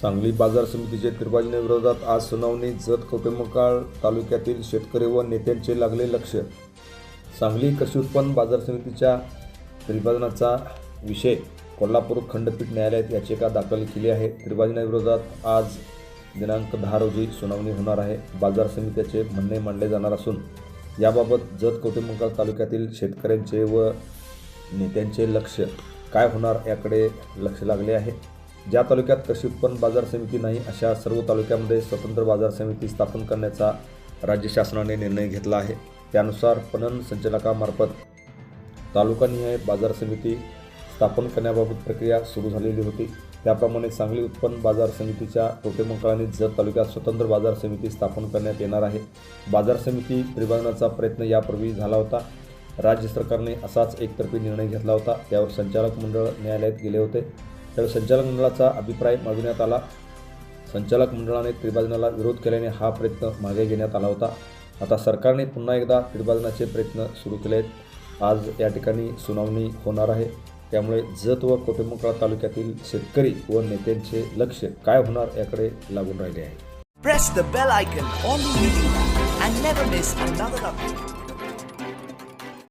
सांगली बाजार समितीचे त्रिभाजनेविरोधात आज सुनावणी जत कवटेमंकाळ तालुक्यातील शेतकरी व नेत्यांचे लागले लक्ष. सांगली कृषी उत्पन्न बाजार समितीच्या त्रिभाजनाचा विषय कोल्हापूर खंडपीठ न्यायालयात याचिका दाखल केली आहे. त्रिभाजनाविरोधात आज दिनांक दहा रोजी सुनावणी होणार आहे. बाजार समितीचे म्हणणे मांडले जाणार असून याबाबत जत कवटेमंकाळ तालुक्यातील शेतकऱ्यांचे व नेत्यांचे लक्ष काय होणार याकडे लक्ष लागले आहे. ज्या तालुक्यात कृषी उत्पन्न बाजार समिती नाही अशा सर्व तालुक्यामध्ये स्वतंत्र बाजार समिती स्थापन करण्याचा राज्य शासनाने निर्णय घेतला आहे. त्यानुसार पणन संचालकामार्फत तालुकानिहाय बाजार समिती स्थापन करण्याबाबत प्रक्रिया सुरू झालेली होती. त्याप्रमाणे सांगली उत्पन्न बाजार समितीच्या टोटेमंकळाने जत तालुक्यात स्वतंत्र बाजार समिती स्थापन करण्यात येणार आहे. बाजार समिती विभागण्याचा प्रयत्न यापूर्वी झाला होता. राज्य सरकारने असाच एकतर्फी निर्णय घेतला होता. त्यावर संचालक मंडळ न्यायालयात गेले होते. त्यावेळी संचालक मंडळाचा अभिप्राय मागविण्यात आला. संचालक मंडळाने त्रिभाजनाला विरोध केल्याने हा प्रयत्न मागे घेण्यात आला होता. आता सरकारने पुन्हा एकदा त्रिभाजनाचे प्रयत्न सुरू केले आहेत आज या ठिकाणी सुनावणी होणार आहे. त्यामुळे जत व कोटेमंकाळ तालुक्यातील शेतकरी व नेत्यांचे लक्ष काय होणार याकडे लागून राहिले आहे.